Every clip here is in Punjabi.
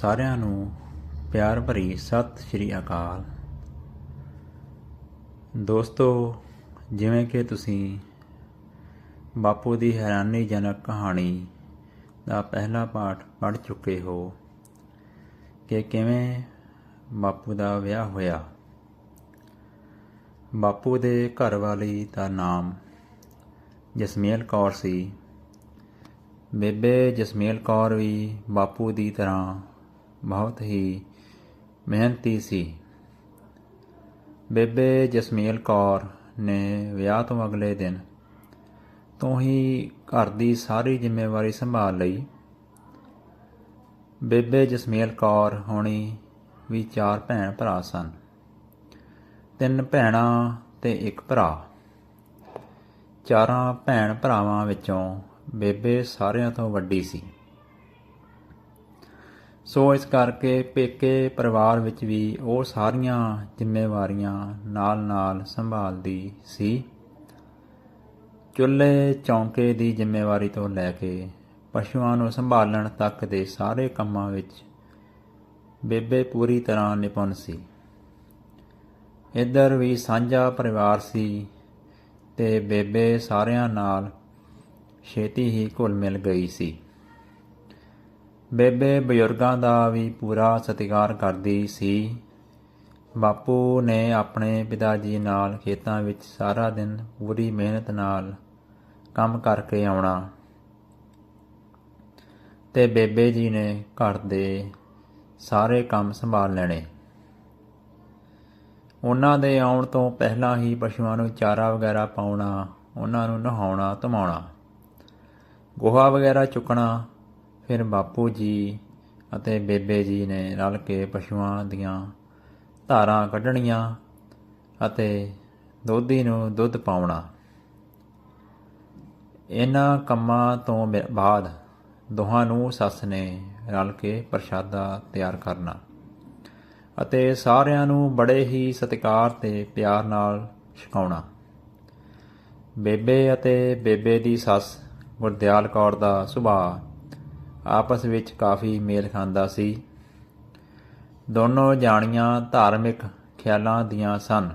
ਸਾਰਿਆਂ ਨੂੰ ਪਿਆਰ ਭਰੀ ਸਤਿ ਸ਼੍ਰੀ ਅਕਾਲ। ਦੋਸਤੋ, ਜਿਵੇਂ ਕਿ ਤੁਸੀਂ ਬਾਪੂ ਦੀ ਹੈਰਾਨੀਜਨਕ ਕਹਾਣੀ ਦਾ ਪਹਿਲਾ ਪਾਠ ਪੜ੍ਹ ਚੁੱਕੇ ਹੋ ਕਿ ਕਿਵੇਂ ਬਾਪੂ ਦਾ ਵਿਆਹ ਹੋਇਆ। ਬਾਪੂ ਦੇ ਘਰ ਵਾਲੀ ਦਾ ਨਾਮ ਜਸਮੇਲ ਕੌਰ ਸੀ। ਬੇਬੇ ਜਸਮੇਲ ਕੌਰ ਵੀ ਬਾਪੂ ਦੀ ਤਰ੍ਹਾਂ ਬਹੁਤ ਹੀ ਮਿਹਨਤੀ ਸੀ। ਬੇਬੇ ਜਸਮੇਲ ਕੌਰ ਨੇ ਵਿਆਹ ਤੋਂ ਅਗਲੇ ਦਿਨ ਤੋਂ ਹੀ ਘਰ ਦੀ ਸਾਰੀ ਜ਼ਿੰਮੇਵਾਰੀ ਸੰਭਾਲ ਲਈ। ਬੇਬੇ ਜਸਮੇਲ ਕੌਰ ਹੋਣੀ ਵੀ ਚਾਰ ਭੈਣ ਭਰਾ ਸਨ। ਤਿੰਨ ਭੈਣਾਂ ਤੇ ਇੱਕ ਭਰਾ। ਚਾਰਾਂ ਭੈਣ ਭਰਾਵਾਂ ਵਿੱਚੋਂ ਬੇਬੇ ਸਾਰਿਆਂ ਤੋਂ ਵੱਡੀ ਸੀ। ਸੋ ਇਸ ਕਰਕੇ ਪੇਕੇ ਪਰਿਵਾਰ ਵਿੱਚ ਵੀ ਉਹ ਸਾਰੀਆਂ ਜ਼ਿੰਮੇਵਾਰੀਆਂ ਨਾਲ-ਨਾਲ ਸੰਭਾਲਦੀ ਸੀ। ਚੁੱਲ੍ਹੇ ਚੌਂਕੇ ਦੀ ਜ਼ਿੰਮੇਵਾਰੀ ਤੋਂ ਲੈ ਕੇ ਪਸ਼ੂਆਂ ਨੂੰ ਸੰਭਾਲਣ ਤੱਕ ਦੇ ਸਾਰੇ ਕੰਮਾਂ ਵਿੱਚ ਬੇਬੇ ਪੂਰੀ ਤਰ੍ਹਾਂ ਨਿਪੁੰਨ ਸੀ। ਇੱਧਰ ਵੀ ਸਾਂਝਾ ਪਰਿਵਾਰ ਸੀ ਤੇ ਬੇਬੇ ਸਾਰਿਆਂ ਨਾਲ ਛੇਤੀ ਹੀ ਘੁਲ ਮਿਲ ਗਈ ਸੀ। ਬੇਬੇ ਬਜ਼ੁਰਗਾਂ ਦਾ ਵੀ ਪੂਰਾ ਸਤਿਕਾਰ ਕਰਦੀ ਸੀ। ਬਾਪੂ ਨੇ ਆਪਣੇ ਪਿਤਾ ਜੀ ਨਾਲ ਖੇਤਾਂ ਵਿੱਚ ਸਾਰਾ ਦਿਨ ਪੂਰੀ ਮਿਹਨਤ ਨਾਲ ਕੰਮ ਕਰਕੇ ਆਉਣਾ ਤੇ ਬੇਬੇ ਜੀ ਨੇ ਘਰ ਦੇ ਸਾਰੇ ਕੰਮ ਸੰਭਾਲ ਲੈਣੇ। ਉਹਨਾਂ ਦੇ ਆਉਣ ਤੋਂ ਪਹਿਲਾਂ ਹੀ ਪਸ਼ੂਆਂ ਨੂੰ ਚਾਰਾ ਵਗੈਰਾ ਪਾਉਣਾ, ਉਹਨਾਂ ਨੂੰ ਨਹਾਉਣਾ, ਧਮਾਉਣਾ, ਗੋਹਾ ਵਗੈਰਾ ਚੁੱਕਣਾ ਫਿਰ ਬਾਪੂ ਜੀ ਅਤੇ ਬੇਬੇ ਜੀ ਨੇ ਰਲ ਕੇ ਪਸ਼ੂਆਂ ਦੀਆਂ ਧਾਰਾਂ ਕੱਢਣੀਆਂ ਅਤੇ ਦੋਧੀ ਨੂੰ ਦੁੱਧ ਪਾਉਣਾ। ਇਹਨਾਂ ਕੰਮਾਂ ਤੋਂ ਬਾਅਦ ਦੋਹਾਂ ਨੂੰ ਸੱਸ ਨੇ ਰਲ ਕੇ ਪ੍ਰਸ਼ਾਦਾ ਤਿਆਰ ਕਰਨਾ ਅਤੇ ਸਾਰਿਆਂ ਨੂੰ ਬੜੇ ਹੀ ਸਤਿਕਾਰ ਤੇ ਪਿਆਰ ਨਾਲ ਛਕਾਉਣਾ। ਬੇਬੇ ਅਤੇ ਬੇਬੇ ਦੀ ਸੱਸ ਗੁਰਦਿਆਲ ਕੌਰ ਦਾ ਸੁਭਾਅ ਆਪਸ ਵਿੱਚ ਕਾਫੀ ਮੇਲ ਖਾਂਦਾ ਸੀ। ਦੋਨੋਂ ਜਾਣੀਆਂ ਧਾਰਮਿਕ ਖਿਆਲਾਂ ਦੀਆਂ ਸਨ।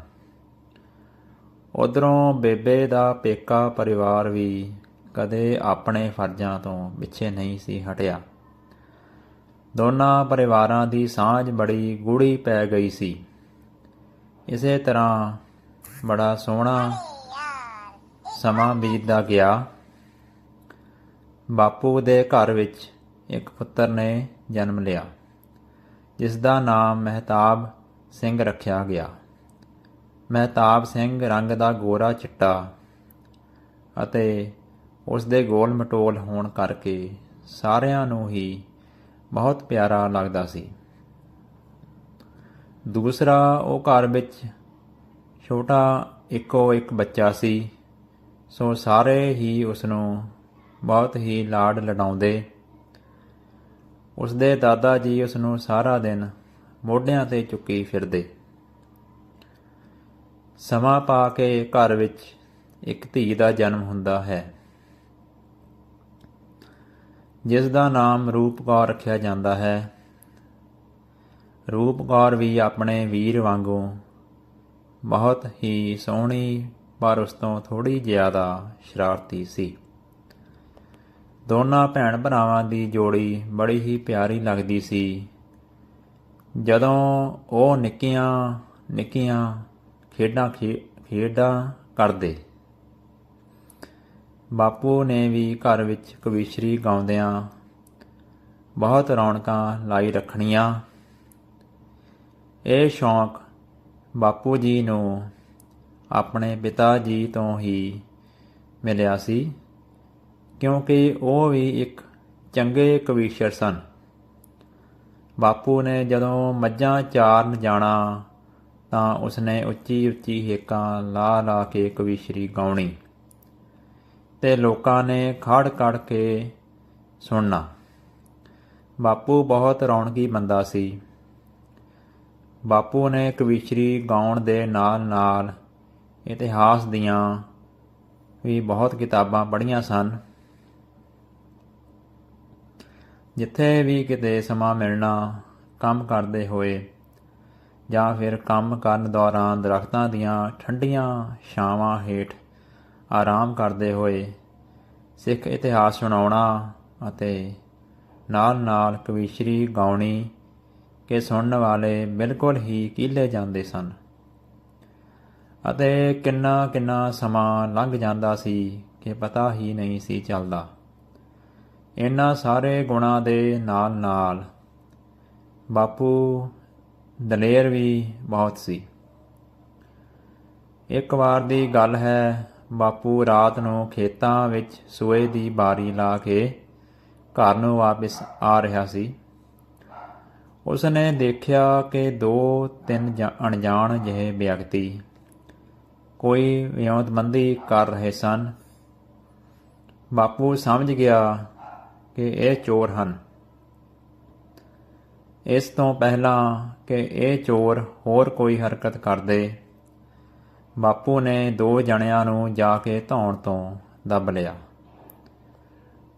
ਉਧਰੋਂ ਬੇਬੇ ਦਾ ਪੇਕਾ ਪਰਿਵਾਰ ਵੀ ਕਦੇ ਆਪਣੇ ਫਰਜ਼ਾਂ ਤੋਂ ਪਿੱਛੇ ਨਹੀਂ ਸੀ ਹਟਿਆ। ਦੋਨਾਂ ਪਰਿਵਾਰਾਂ ਦੀ ਸਾਂਝ ਬੜੀ ਗੂੜੀ ਪੈ ਗਈ ਸੀ। ਇਸੇ ਤਰ੍ਹਾਂ ਬੜਾ ਸੋਹਣਾ ਸਮਾਂ ਬੀਤਦਾ ਗਿਆ। ਬਾਪੂ ਦੇ ਘਰ ਵਿੱਚ ਇੱਕ ਪੁੱਤਰ ਨੇ ਜਨਮ ਲਿਆ, ਜਿਸ ਦਾ ਨਾਮ ਮਹਿਤਾਬ ਸਿੰਘ ਰੱਖਿਆ ਗਿਆ। ਮਹਿਤਾਬ ਸਿੰਘ ਰੰਗ ਦਾ ਗੋਰਾ ਚਿੱਟਾ ਅਤੇ ਉਸ ਦੇ ਗੋਲ ਮਟੋਲ ਹੋਣ ਕਰਕੇ ਸਾਰਿਆਂ ਨੂੰ ਹੀ ਬਹੁਤ ਪਿਆਰਾ ਲੱਗਦਾ ਸੀ। ਦੂਸਰਾ, ਉਹ ਘਰ ਵਿੱਚ ਛੋਟਾ ਇੱਕੋ ਇੱਕ ਬੱਚਾ ਸੀ, ਸੋ ਸਾਰੇ ਹੀ ਉਸ ਨੂੰ ਬਹੁਤ ਹੀ ਲਾਡ ਲਡਾਉਂਦੇ ਉਸਦੇ ਦਾਦਾ ਜੀ ਉਸ ਨੂੰ ਸਾਰਾ ਦਿਨ ਮੋਢਿਆਂ ਤੇ ਚੁੱਕੀ ਫਿਰਦੇ। ਸਮਾਂ ਪਾ ਕੇ ਘਰ ਵਿੱਚ ਇੱਕ ਧੀ ਦਾ ਜਨਮ ਹੁੰਦਾ ਹੈ। ਜਿਸ ਦਾ ਨਾਮ ਰੂਪਕੌਰ ਰੱਖਿਆ ਜਾਂਦਾ ਹੈ। ਰੂਪਕੌਰ ਵੀ ਆਪਣੇ ਵੀਰ ਵਾਂਗੂ ਬਹੁਤ ਹੀ ਸੋਹਣੀ, ਪਰ ਉਸ ਤੋਂ ਥੋੜੀ ਜ਼ਿਆਦਾ ਸ਼ਰਾਰਤੀ ਸੀ। ਦੋਨਾਂ ਭੈਣ ਭਰਾਵਾਂ ਦੀ ਜੋੜੀ ਬੜੀ ਹੀ ਪਿਆਰੀ ਲੱਗਦੀ ਸੀ। ਜਦੋਂ ਉਹ ਨਿੱਕੀਆਂ ਨਿੱਕੀਆਂ ਖੇਡਾਂ ਖੇਡਾਂ ਕਰਦੇ। ਬਾਪੂ ਨੇ ਵੀ ਘਰ ਵਿੱਚ ਕਵੀਸ਼ਰੀ ਗਾਉਂਦਿਆਂ ਬਹੁਤ ਰੌਣਕਾਂ ਲਾਈ ਰੱਖਣੀਆਂ। ਇਹ ਸ਼ੌਂਕ ਬਾਪੂ ਜੀ ਨੂੰ ਆਪਣੇ ਪਿਤਾ ਜੀ ਤੋਂ ਹੀ ਮਿਲਿਆ ਸੀ। ਕਿਉਂਕਿ ਉਹ ਵੀ ਇੱਕ ਚੰਗੇ ਕਵੀਸ਼ਰ ਸਨ। ਬਾਪੂ ਨੇ ਜਦੋਂ ਮੱਝਾਂ ਚਾਰਨ ਜਾਣਾ, ਤਾਂ ਉਸਨੇ ਉੱਚੀ ਉੱਚੀ ਹੇਕਾਂ ਲਾ ਲਾ ਕੇ ਕਵੀਸ਼ਰੀ ਗਾਉਣੀ ਤੇ ਲੋਕਾਂ ਨੇ ਖੜ ਖੜ ਕੇ ਸੁਣਨਾ। ਬਾਪੂ ਬਹੁਤ ਰੌਣਕੀ ਬੰਦਾ ਸੀ। ਬਾਪੂ ਨੇ ਕਵੀਸ਼ਰੀ ਗਾਉਣ ਦੇ ਨਾਲ ਨਾਲ ਇਤਿਹਾਸ ਦੀਆਂ ਵੀ ਬਹੁਤ ਕਿਤਾਬਾਂ ਪੜ੍ਹੀਆਂ ਸਨ। ਜਿੱਥੇ ਵੀ ਕਿਤੇ ਸਮਾਂ ਮਿਲਣਾ, ਕੰਮ ਕਰਦੇ ਹੋਏ ਜਾਂ ਫਿਰ ਕੰਮ ਕਰਨ ਦੌਰਾਨ ਦਰਖਤਾਂ ਦੀਆਂ ਠੰਡੀਆਂ ਛਾਵਾਂ ਹੇਠ ਆਰਾਮ ਕਰਦੇ ਹੋਏ ਸਿੱਖ ਇਤਿਹਾਸ ਸੁਣਾਉਣਾ ਅਤੇ ਨਾਲ-ਨਾਲ ਕਵੀਸ਼ਰੀ ਗਾਉਣੀ ਕਿ ਸੁਣਨ ਵਾਲੇ ਬਿਲਕੁਲ ਹੀ ਕੀਲੇ ਜਾਂਦੇ ਸਨ। ਅਤੇ ਕਿੰਨਾ ਕਿੰਨਾ ਸਮਾਂ ਲੰਘ ਜਾਂਦਾ ਸੀ ਕਿ ਪਤਾ ਹੀ ਨਹੀਂ ਸੀ ਚੱਲਦਾ। ਇਹਨਾਂ ਸਾਰੇ ਗੁਣਾਂ ਦੇ ਨਾਲ-ਨਾਲ ਬਾਪੂ ਦਲੇਰ ਵੀ ਬਹੁਤ ਸੀ। ਇੱਕ ਵਾਰ ਦੀ ਗੱਲ ਹੈ, ਬਾਪੂ ਰਾਤ ਨੂੰ ਖੇਤਾਂ ਵਿੱਚ ਸੂਏ ਦੀ ਬਾਰੀ ਲਾ ਕੇ ਘਰ ਨੂੰ ਵਾਪਸ ਆ ਰਿਹਾ ਸੀ। ਉਸ ਨੇ ਦੇਖਿਆ ਕਿ ਦੋ ਤਿੰਨ ਜਾਂ- ਅਣਜਾਣ ਜਿਹੇ ਵਿਅਕਤੀ ਕੋਈ ਵਿਉਂਤਬੰਦੀ ਕਰ ਰਹੇ ਸਨ। ਬਾਪੂ ਸਮਝ ਗਿਆ ਕਿ ਇਹ ਚੋਰ ਹਨ। ਇਸ ਤੋਂ ਪਹਿਲਾਂ ਕਿ ਇਹ ਚੋਰ ਹੋਰ ਕੋਈ ਹਰਕਤ ਕਰਦੇ, ਬਾਪੂ ਨੇ ਦੋ ਜਣਿਆਂ ਨੂੰ ਜਾ ਕੇ ਧੌਣ ਤੋਂ ਦੱਬ ਲਿਆ।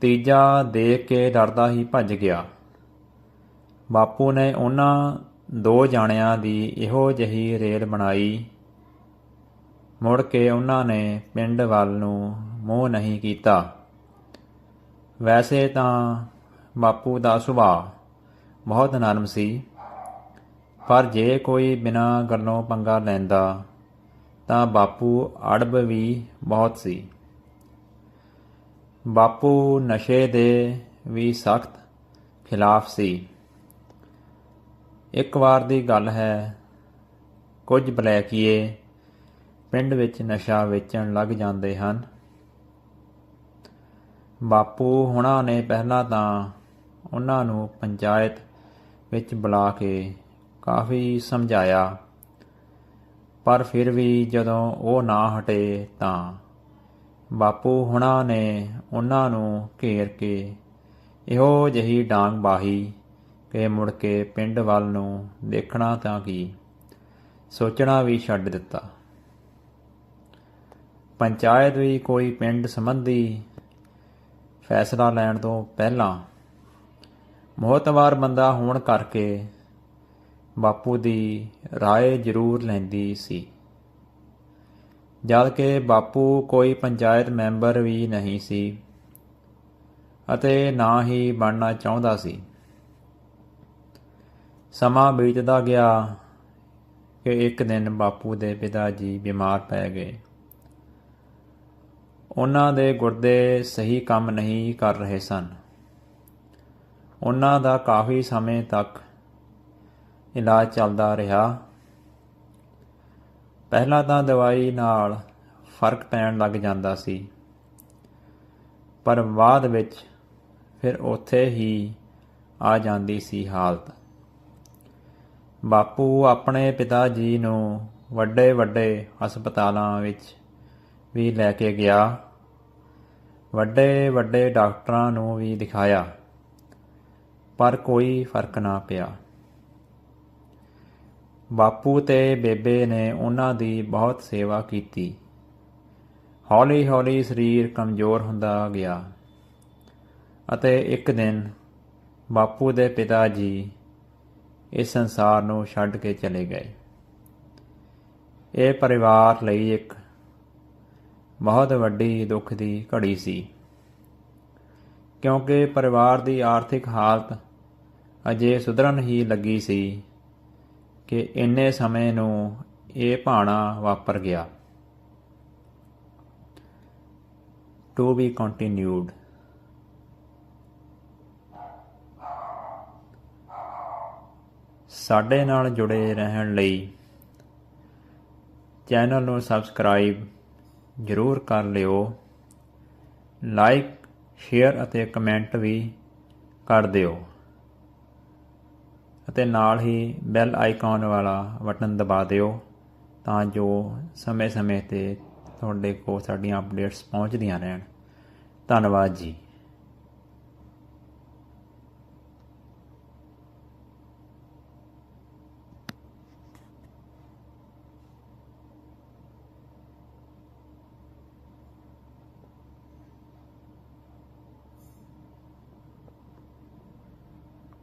ਤੀਜਾ ਦੇਖ ਕੇ ਡਰਦਾ ਹੀ ਭੱਜ ਗਿਆ। ਬਾਪੂ ਨੇ ਉਹਨਾਂ ਦੋ ਜਾਣਿਆਂ ਦੀ ਇਹੋ ਜਿਹੀ ਰੇਲ ਬਣਾਈ। ਮੁੜ ਕੇ ਉਹਨਾਂ ਨੇ ਪਿੰਡ ਵੱਲ ਨੂੰ ਮੂੰਹ ਨਹੀਂ ਕੀਤਾ। ਵੈਸੇ ਤਾਂ ਬਾਪੂ ਦਾ ਸੁਭਾਅ ਬਹੁਤ ਨਰਮ ਸੀ, ਪਰ ਜੇ ਕੋਈ ਬਿਨਾਂ ਗੱਲੋਂ ਪੰਗਾ ਲੈਂਦਾ ਤਾਂ ਬਾਪੂ ਅੜਬ ਵੀ ਬਹੁਤ ਸੀ। ਬਾਪੂ ਨਸ਼ੇ ਦੇ ਵੀ ਸਖਤ ਖਿਲਾਫ ਸੀ। ਇੱਕ ਵਾਰ ਦੀ ਗੱਲ ਹੈ, ਕੁਝ ਬਲੈਕੀਏ ਪਿੰਡ ਵਿੱਚ ਨਸ਼ਾ ਵੇਚਣ ਲੱਗ ਜਾਂਦੇ ਹਨ। ਬਾਪੂ ਹੁਣਾਂ ਨੇ ਪਹਿਲਾਂ ਤਾਂ ਉਹਨਾਂ ਨੂੰ ਪੰਚਾਇਤ ਵਿੱਚ ਬੁਲਾ ਕੇ ਕਾਫੀ ਸਮਝਾਇਆ। ਪਰ ਫਿਰ ਵੀ ਜਦੋਂ ਉਹ ਨਾ ਹਟੇ ਤਾਂ ਬਾਪੂ ਹੁਣਾਂ ਨੇ ਉਹਨਾਂ ਨੂੰ ਘੇਰ ਕੇ ਇਹੋ ਜਿਹੀ ਡਾਂਗ ਬਾਹੀ ਕਿ ਮੁੜ ਕੇ ਪਿੰਡ ਵੱਲ ਨੂੰ ਦੇਖਣਾ ਤਾਂ ਕੀ, ਸੋਚਣਾ ਵੀ ਛੱਡ ਦਿੱਤਾ। ਪੰਚਾਇਤ ਵੀ ਕੋਈ ਪਿੰਡ ਸੰਬੰਧੀ ਫੈਸਲਾ ਲੈਣ ਤੋਂ ਪਹਿਲਾਂ ਮੋਹਤਵਾਰ ਬੰਦਾ ਹੋਣ ਕਰਕੇ ਬਾਪੂ ਦੀ رائے ਜ਼ਰੂਰ ਲੈਂਦੀ ਸੀ ਜਦ ਕਿ ਬਾਪੂ ਕੋਈ ਪੰਚਾਇਤ ਮੈਂਬਰ ਵੀ ਨਹੀਂ ਸੀ ਅਤੇ ਨਾ ਹੀ ਬਣਨਾ ਚਾਹੁੰਦਾ ਸੀ ਸਮਾਂ ਬੀਤਦਾ ਗਿਆ ਕਿ ਇੱਕ ਦਿਨ ਬਾਪੂ ਦੇ ਪਿਤਾ ਜੀ ਬਿਮਾਰ ਪੈ ਗਏ ਉਹਨਾਂ ਦੇ ਗੁਰਦੇ ਸਹੀ ਕੰਮ ਨਹੀਂ ਕਰ ਰਹੇ ਸਨ। ਉਹਨਾਂ ਦਾ ਕਾਫੀ ਸਮੇਂ ਤੱਕ ਇਲਾਜ ਚੱਲਦਾ ਰਿਹਾ। ਪਹਿਲਾਂ ਤਾਂ ਦਵਾਈ ਨਾਲ ਫ਼ਰਕ ਪੈਣ ਲੱਗ ਜਾਂਦਾ ਸੀ। ਪਰ ਬਾਅਦ ਵਿੱਚ ਫਿਰ ਉੱਥੇ ਹੀ ਆ ਜਾਂਦੀ ਸੀ ਹਾਲਤ। ਬਾਪੂ ਆਪਣੇ ਪਿਤਾ ਜੀ ਨੂੰ ਵੱਡੇ ਵੱਡੇ ਹਸਪਤਾਲਾਂ ਵਿੱਚ ਵੀ ਲੈ ਕੇ ਗਿਆ। ਵੱਡੇ ਵੱਡੇ ਡਾਕਟਰਾਂ ਨੂੰ ਵੀ ਦਿਖਾਇਆ, ਪਰ ਕੋਈ ਫ਼ਰਕ ਨਾ ਪਿਆ। ਬਾਪੂ ਤੇ ਬੇਬੇ ਨੇ ਉਹਨਾਂ ਦੀ ਬਹੁਤ ਸੇਵਾ ਕੀਤੀ। ਹੌਲੀ ਹੌਲੀ ਸਰੀਰ ਕਮਜ਼ੋਰ ਹੁੰਦਾ ਗਿਆ ਅਤੇ ਇੱਕ ਦਿਨ ਬਾਪੂ ਦੇ ਪਿਤਾ ਜੀ ਇਸ ਸੰਸਾਰ ਨੂੰ ਛੱਡ ਕੇ ਚਲੇ ਗਏ। ਇਹ ਪਰਿਵਾਰ ਲਈ ਇੱਕ ਬਹੁਤ ਵੱਡੀ ਦੁੱਖ ਦੀ ਘੜੀ ਸੀ। ਕਿਉਂਕਿ ਪਰਿਵਾਰ ਦੀ ਆਰਥਿਕ ਹਾਲਤ ਅਜੇ ਸੁਧਰਨ ਹੀ ਲੱਗੀ ਸੀ ਕਿ ਇੰਨੇ ਸਮੇਂ ਨੂੰ ਇਹ ਭਾਣਾ ਵਾਪਰ ਗਿਆ। ਟੂ ਬੀ ਕੰਟੀਨਿਊਡ ਸਾਡੇ ਨਾਲ ਜੁੜੇ ਰਹਿਣ ਲਈ ਚੈਨਲ ਨੂੰ ਸਬਸਕ੍ਰਾਈਬ ਜ਼ਰੂਰ ਕਰ ਲਿਓ। ਲਾਈਕ ਸ਼ੇਅਰ ਅਤੇ ਕਮੈਂਟ ਵੀ ਕਰ ਦਿਓ। ਅਤੇ ਨਾਲ ਹੀ ਬੈਲ ਆਈਕਨ ਵਾਲਾ ਬਟਨ ਦਬਾ ਦਿਓ ਤਾਂ ਜੋ ਸਮੇਂ-ਸਮੇਂ ਤੇ ਤੁਹਾਡੇ ਕੋਲ ਸਾਡੀਆਂ ਅਪਡੇਟਸ ਪਹੁੰਚਦੀਆਂ ਰਹਿਣ। ਧੰਨਵਾਦ ਜੀ।